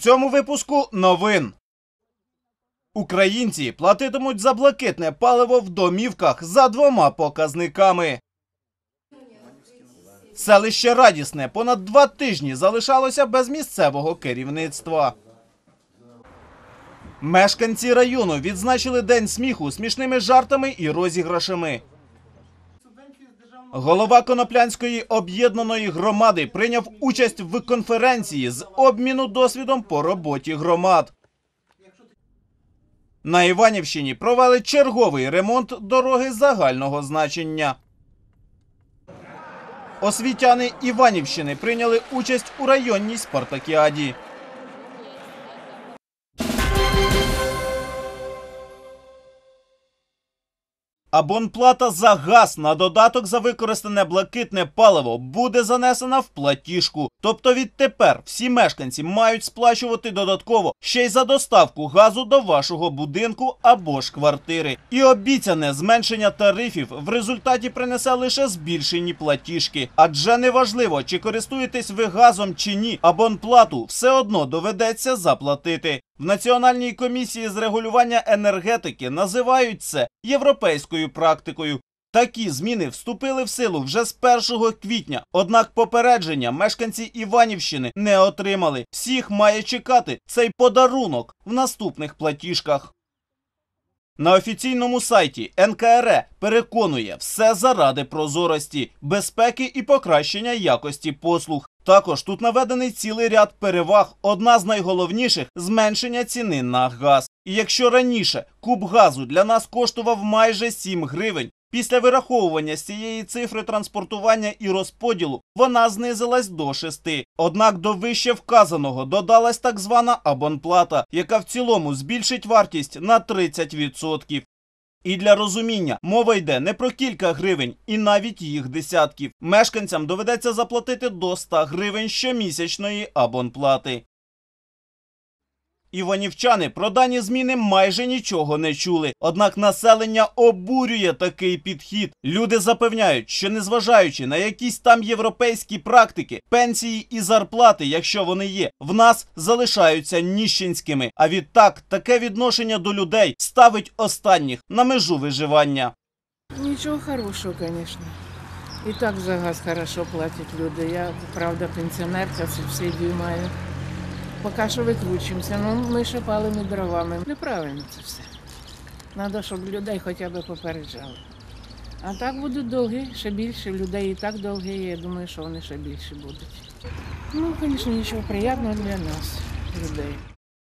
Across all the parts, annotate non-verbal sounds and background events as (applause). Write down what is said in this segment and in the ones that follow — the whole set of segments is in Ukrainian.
цьому випуску новин. Українці платитимуть за блакитне паливо в домівках за двома показниками. Селище Радісне понад два тижні залишалося без місцевого керівництва. Мешканці району відзначили День сміху смішними жартами і розіграшами. Голова Коноплянської об'єднаної громади прийняв участь в конференції з обміну досвідом по роботі громад. На Іванівщині провели черговий ремонт дороги загального значення. Освітяни Іванівщини прийняли участь у районній спартакіаді. Абонплата за газ на додаток за використане блакитне паливо буде занесена в платіжку. Тобто відтепер всі мешканці мають сплачувати додатково ще й за доставку газу до вашого будинку або ж квартири. І обіцяне зменшення тарифів в результаті принесе лише збільшені платіжки. Адже неважливо, чи користуєтесь ви газом чи ні, абонплату все одно доведеться заплатити. В Національній комісії з регулювання енергетики називають це європейською практикою. Такі зміни вступили в силу вже з 1 квітня. Однак попередження мешканці Іванівщини не отримали. Всіх має чекати цей подарунок в наступних платіжках. На офіційному сайті НКРЕ переконує все заради прозорості, безпеки і покращення якості послуг. Також тут наведений цілий ряд переваг. Одна з найголовніших зменшення ціни на газ. І якщо раніше куб газу для нас коштував майже 7 гривень, після вираховування з цієї цифри транспортування і розподілу вона знизилась до 6. Однак до вище вказаного додалась так звана абонплата, яка в цілому збільшить вартість на 30%. І для розуміння мова йде не про кілька гривень і навіть їх десятків. Мешканцям доведеться заплатити до 100 гривень щомісячної абонплати. Іванівчани про дані зміни майже нічого не чули. Однак населення обурює такий підхід. Люди запевняють, що незважаючи на якісь там європейські практики, пенсії і зарплати, якщо вони є, в нас залишаються ніщенськими. А відтак таке відношення до людей ставить останніх на межу виживання. Ничего хорошего, конечно. И так за газ хорошо платят люди. Я, правда, пенсіонерка, субсидію маю. Поки що викручуємося, ну ми ще палими дровами. Неправильно це все. Треба, щоб людей хоча б попереджали. А так будуть довгі, ще більше. Людей і так довгі, я думаю, що вони ще більше будуть. Ну, звісно, нічого приємного для нас, людей.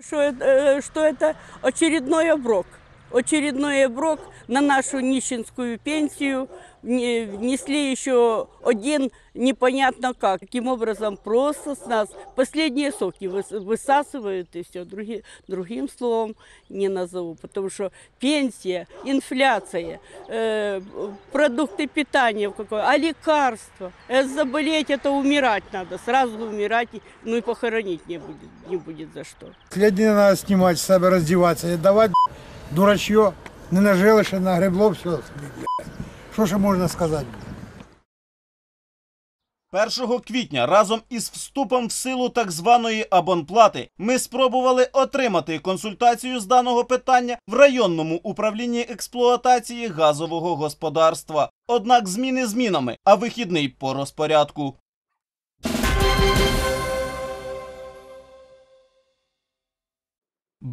что это, э, что это очередной оброк. Очередной оброк на нашу нищенскую пенсию вне- внесли еще один непонятно как. Таким образом, просто с нас последние соки выс- высасывают и все. Други, другим словом не назову, потому что пенсия, инфляция, э, продукты питания, в какое, а лекарства. Это заболеть, это умирать надо. Сразу умирать, и- ну и похоронить не будет, не будет за что. Следи надо снимать, с себя раздеваться и давать дурачье. Не нажили ще нагребло все собі. Що ще можна сказати? 1 квітня разом із вступом в силу так званої абонплати ми спробували отримати консультацію з даного питання в районному управлінні експлуатації газового господарства. Однак зміни змінами, а вихідний по розпорядку.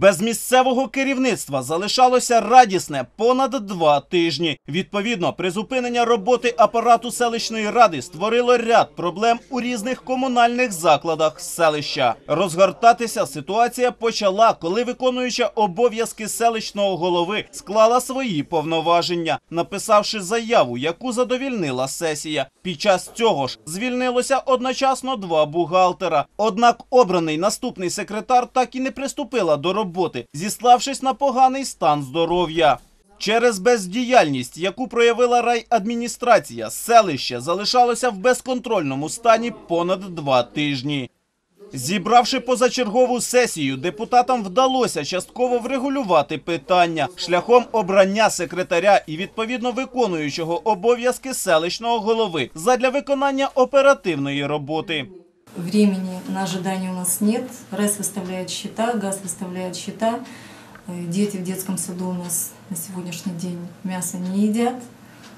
Без місцевого керівництва залишалося радісне понад два тижні. Відповідно, призупинення роботи апарату селищної ради створило ряд проблем у різних комунальних закладах селища. Розгортатися ситуація почала, коли виконуюча обов'язки селищного голови склала свої повноваження, написавши заяву, яку задовільнила сесія. Під час цього ж звільнилося одночасно два бухгалтера. Однак обраний наступний секретар так і не приступила до роботи, зіславшись на поганий стан здоров'я. Через бездіяльність, яку проявила райадміністрація, селище залишалося в безконтрольному стані понад два тижні. Зібравши позачергову сесію, депутатам вдалося частково врегулювати питання шляхом обрання секретаря і відповідно виконуючого обов'язки селищного голови задля виконання оперативної роботи. Времени на ожидание у нас нет. РЭС выставляет счета, ГАЗ выставляет счета. Э, Дети в детском саду у нас на сегодняшний день мясо не едят,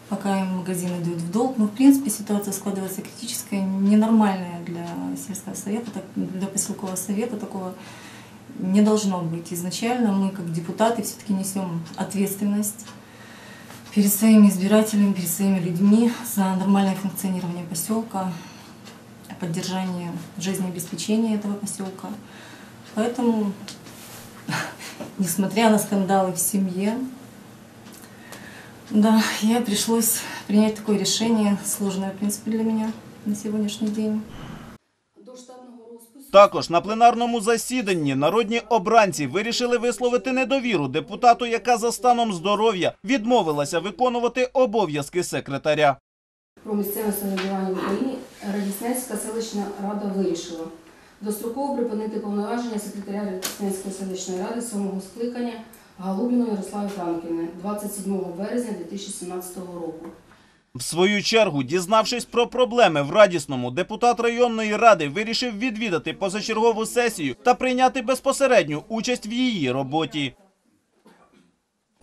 пока им магазины дают в долг. Но, в принципе, ситуация складывается критическая, ненормальная для сельского совета, для поселкового совета. Такого не должно быть. Изначально мы, как депутаты, все-таки несем ответственность перед своими избирателями, перед своими людьми за нормальное функционирование поселка, поддержание жизнеобеспечения этого поселка. Поэтому, (laughs) несмотря на скандалы в семье, да, я пришлось принять такое решение, сложное, в принципе, для меня на сегодняшний день. Також на пленарному засіданні народні обранці вирішили висловити недовіру депутату, яка за станом здоров'я відмовилася виконувати обов'язки секретаря. про місцеве самоврядування в Україні Радісненська селищна рада вирішила достроково припинити повноваження секретаря Радісненської селищної ради сьомого скликання Галубіної Ярослави Франківни 27 березня 2017 року. В свою чергу, дізнавшись про проблеми в Радісному, депутат районної ради вирішив відвідати позачергову сесію та прийняти безпосередню участь в її роботі.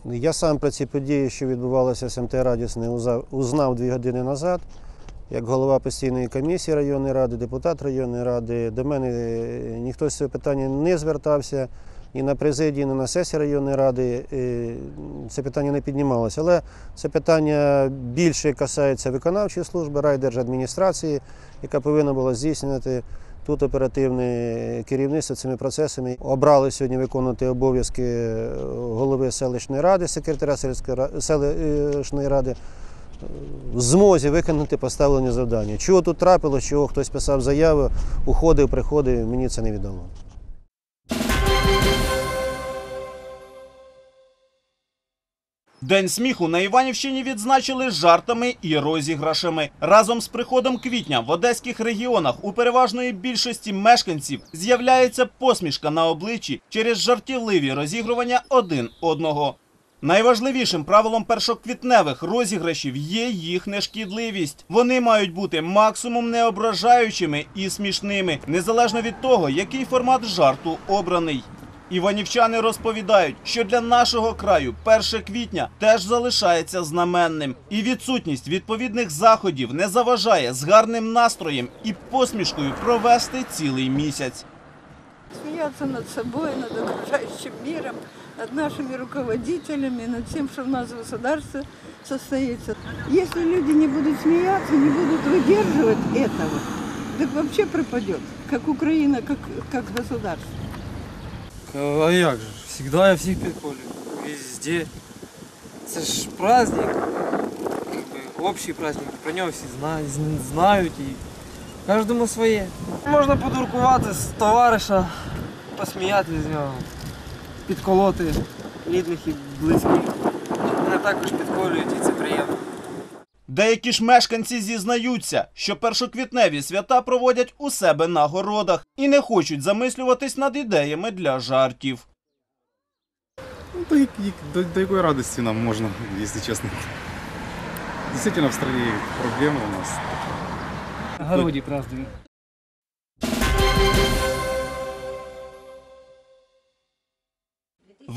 Я сам про ці події, що відбувалися в СМТ Радісне, узнав дві години назад. Як голова постійної комісії районної ради, депутат районної ради, до мене е, ніхто з цього питання не звертався ні на президії, ні на сесії районної ради. е, Це питання не піднімалося. Але це питання більше касається виконавчої служби, райдержадміністрації, яка повинна була здійснювати тут оперативне керівництво цими процесами. Обрали сьогодні виконувати обов'язки е, голови селищної ради, секретаря селищної ради. Змозі виконати поставлені завдання. Чого тут трапилось, чого хтось писав заяву, уходив, приходив, мені це невідомо. День сміху на Іванівщині відзначили жартами і розіграшами. Разом з приходом квітня в одеських регіонах у переважної більшості мешканців з'являється посмішка на обличчі через жартівливі розігрування один одного. Найважливішим правилом першоквітневих розіграшів є їх нешкідливість. Вони мають бути максимум неображаючими і смішними, незалежно від того, який формат жарту обраний. Іванівчани розповідають, що для нашого краю 1 квітня теж залишається знаменним, і відсутність відповідних заходів не заважає з гарним настроєм і посмішкою провести цілий місяць. смеяться над собой, над окружающим миром, над нашими руководителями, над тем, что у нас государство состоится. Если люди не будут смеяться, не будут выдерживать этого, так вообще пропадет, как Украина, как, как государство. А як же? Всегда я всіх підколюю. Везде. Це ж праздник. Как бы, общий праздник. Про нього всі знають, з- знають і кожному своє. Можна подуркувати з товариша, посміяти з нього, Підколоти рідних і близьких. Мене також підколюють і це приємно. Деякі ж мешканці зізнаються, що першоквітневі свята проводять у себе на городах і не хочуть замислюватись над ідеями для жартів. Ну, до, як- до, до якої радості нам можна, якщо чесно. Дійсно, в стране проблеми у нас. На городі празднуємо.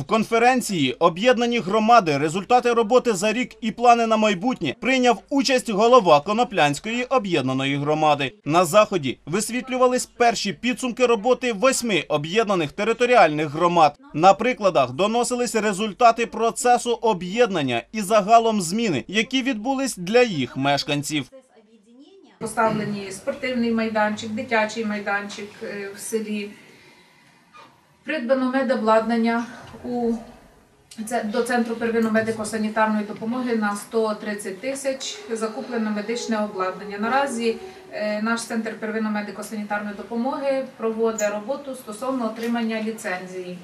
В конференції об'єднані громади, результати роботи за рік і плани на майбутнє прийняв участь голова Коноплянської об'єднаної громади. На заході висвітлювались перші підсумки роботи восьми об'єднаних територіальних громад. На прикладах доносились результати процесу об'єднання і загалом зміни, які відбулись для їх мешканців. Поставлені спортивний майданчик, дитячий майданчик е, в селі. Придбано медобладнання у до центру первинно-медико-санітарної допомоги на 130 тисяч. Закуплено медичне обладнання. Наразі е, наш центр первинно-медико-санітарної допомоги проводить роботу стосовно отримання ліцензії.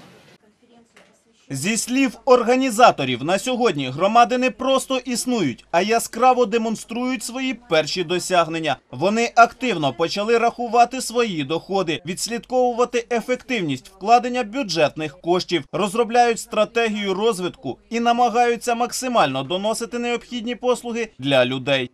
Зі слів організаторів, на сьогодні громади не просто існують, а яскраво демонструють свої перші досягнення. Вони активно почали рахувати свої доходи, відслідковувати ефективність вкладення бюджетних коштів, розробляють стратегію розвитку і намагаються максимально доносити необхідні послуги для людей.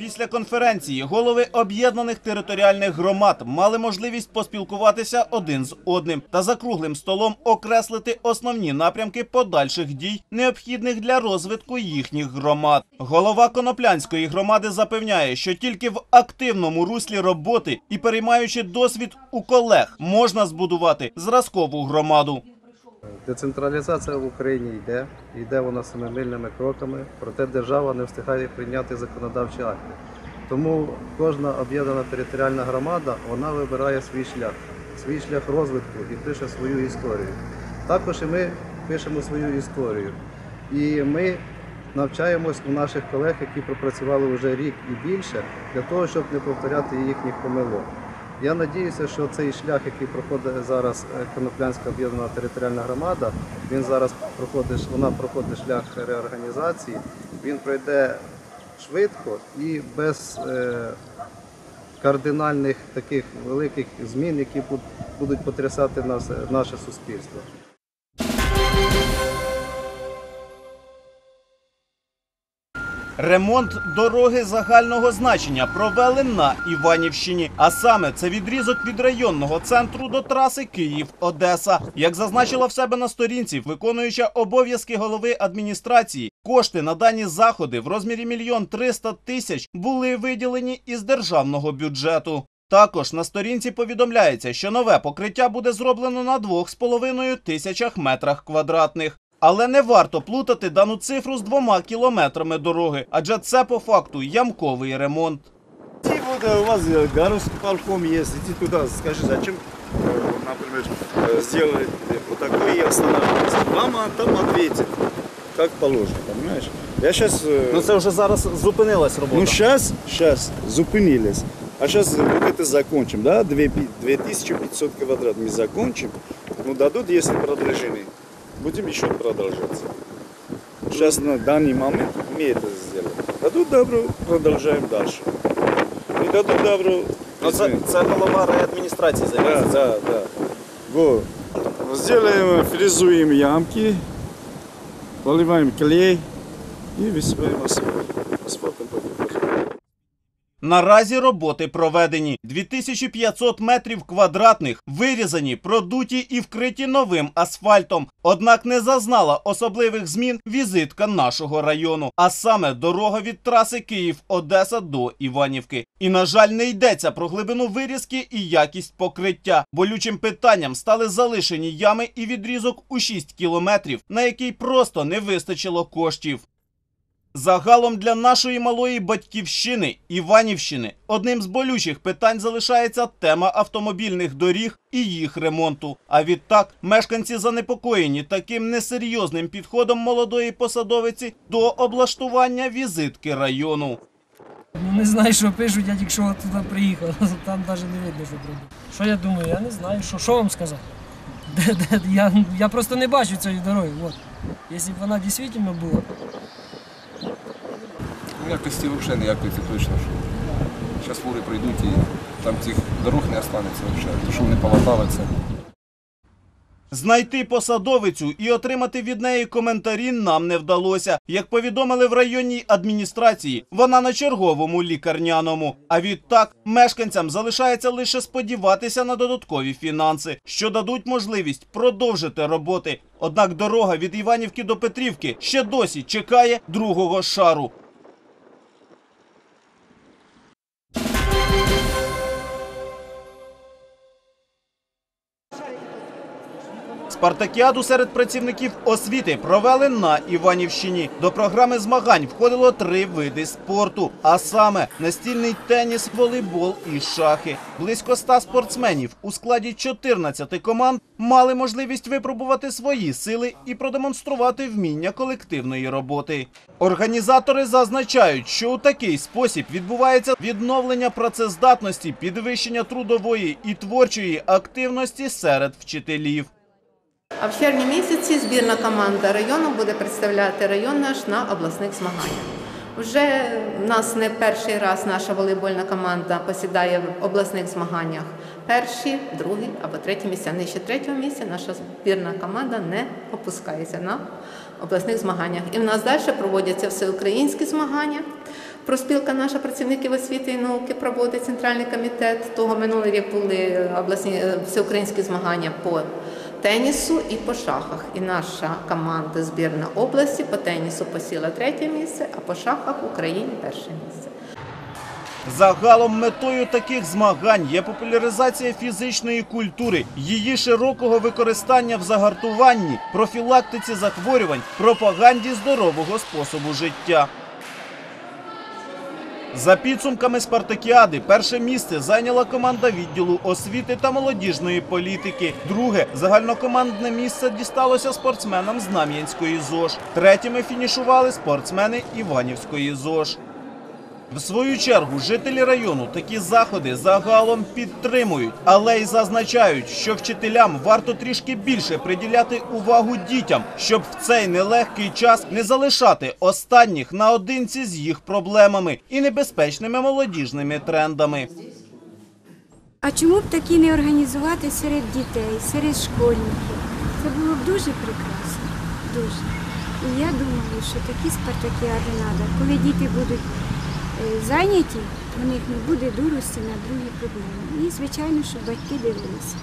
Після конференції голови об'єднаних територіальних громад мали можливість поспілкуватися один з одним та за круглим столом окреслити основні напрямки подальших дій, необхідних для розвитку їхніх громад. Голова Коноплянської громади запевняє, що тільки в активному руслі роботи і переймаючи досвід у колег можна збудувати зразкову громаду. Децентралізація в Україні йде, йде вона семимильними кроками, проте держава не встигає прийняти законодавчі акти. Тому кожна об'єднана територіальна громада вона вибирає свій шлях, свій шлях розвитку і пише свою історію. Також і ми пишемо свою історію. І ми навчаємось у наших колег, які пропрацювали вже рік і більше, для того, щоб не повторяти їхніх помилок. Я надіюся, що цей шлях, який проходить зараз е, Коноплянська об'єднана територіальна громада, він зараз проходить, вона проходить шлях реорганізації, він пройде швидко і без е, кардинальних таких великих змін, які будуть потрясати нас, наше суспільство. Ремонт дороги загального значення провели на Іванівщині. А саме це відрізок від районного центру до траси Київ-Одеса. Як зазначила в себе на сторінці, виконуюча обов'язки голови адміністрації, кошти на дані заходи в розмірі мільйон триста тисяч були виділені із державного бюджету. Також на сторінці повідомляється, що нове покриття буде зроблено на 2,5 тисячах метрах квадратних. Але не варто плутати дану цифру з двома кілометрами дороги, адже це по факту ямковий ремонт. Идти вот э, у вас э, городской парком есть, иди туда, скажи, зачем, э, например, э, сделали вот такой и останавливаться. Вам а, там ответит, как положено, понимаешь? Я сейчас... Ну це вже зараз зупинилась робота. Ну сейчас, сейчас, зупинились. А сейчас вот это закончим, да, Две пи- 2500 квадрат мы закончим, ну дадут, если продолжение, будем еще продолжаться. Сейчас на данный момент мы это сделаем. Дадут добро, продолжаем дальше. Не дадут добро, Ну, це, извините. це голова райадміністрації Да, займається. да, да. Го. Сделаем, фрезуем ямки, поливаем клей и высыпаем асфальт. Асфальтом потом. Наразі роботи проведені. 2500 метрів квадратних вирізані, продуті і вкриті новим асфальтом. Однак не зазнала особливих змін візитка нашого району, а саме дорога від траси Київ-Одеса до Іванівки. І на жаль, не йдеться про глибину вирізки і якість покриття. Болючим питанням стали залишені ями і відрізок у 6 кілометрів, на який просто не вистачило коштів. Загалом для нашої малої батьківщини Іванівщини одним з болючих питань залишається тема автомобільних доріг і їх ремонту. А відтак мешканці занепокоєні таким несерйозним підходом молодої посадовиці до облаштування візитки району. Ну не знаю, що пишуть, я тільки що туди приїхав. (laughs) Там навіть не видно, що зробити. Що я думаю, я не знаю, що, що вам сказати. (laughs) Я, я просто не бачу цієї дороги. От. Якщо б вона дійсно була. Якості взагалі ніякої це точно. що Зараз фури прийдуть і там цих дорог не останеться взагалі. То що вони це. Знайти посадовицю і отримати від неї коментарі нам не вдалося. Як повідомили в районній адміністрації, вона на черговому лікарняному. А відтак мешканцям залишається лише сподіватися на додаткові фінанси, що дадуть можливість продовжити роботи. Однак дорога від Іванівки до Петрівки ще досі чекає другого шару. Спартакіаду серед працівників освіти провели на Іванівщині. До програми змагань входило три види спорту, а саме настільний теніс, волейбол і шахи. Близько ста спортсменів у складі 14 команд мали можливість випробувати свої сили і продемонструвати вміння колективної роботи. Організатори зазначають, що у такий спосіб відбувається відновлення працездатності, підвищення трудової і творчої активності серед вчителів. А в червні місяці збірна команда району буде представляти район наш на обласних змаганнях. Вже в нас не перший раз наша волейбольна команда посідає в обласних змаганнях перші, другі або треті місця. Нижче третього місця наша збірна команда не опускається на обласних змаганнях. І в нас далі проводяться всеукраїнські змагання. Проспілка наша працівників освіти і науки проводить центральний комітет. Того минулий рік були обласні е, всеукраїнські змагання по тенісу і по шахах. І наша команда збірна області по тенісу посіла третє місце, а по шахах в Україні перше місце. Загалом метою таких змагань є популяризація фізичної культури, її широкого використання в загартуванні, профілактиці захворювань, пропаганді здорового способу життя. За підсумками спартакіади, перше місце зайняла команда відділу освіти та молодіжної політики. Друге загальнокомандне місце дісталося спортсменам Знам'янської ЗОЖ. Третіми фінішували спортсмени Іванівської ЗОЖ. В свою чергу жителі району такі заходи загалом підтримують, але й зазначають, що вчителям варто трішки більше приділяти увагу дітям, щоб в цей нелегкий час не залишати останніх наодинці з їх проблемами і небезпечними молодіжними трендами. А чому б такі не організувати серед дітей, серед школьників? Це було б дуже прекрасно. Дуже. І я думаю, що такі спартакіади треба. Коли діти будуть зайняті, у них не буде дурості на другі проблеми. І, звичайно, що батьки дивилися.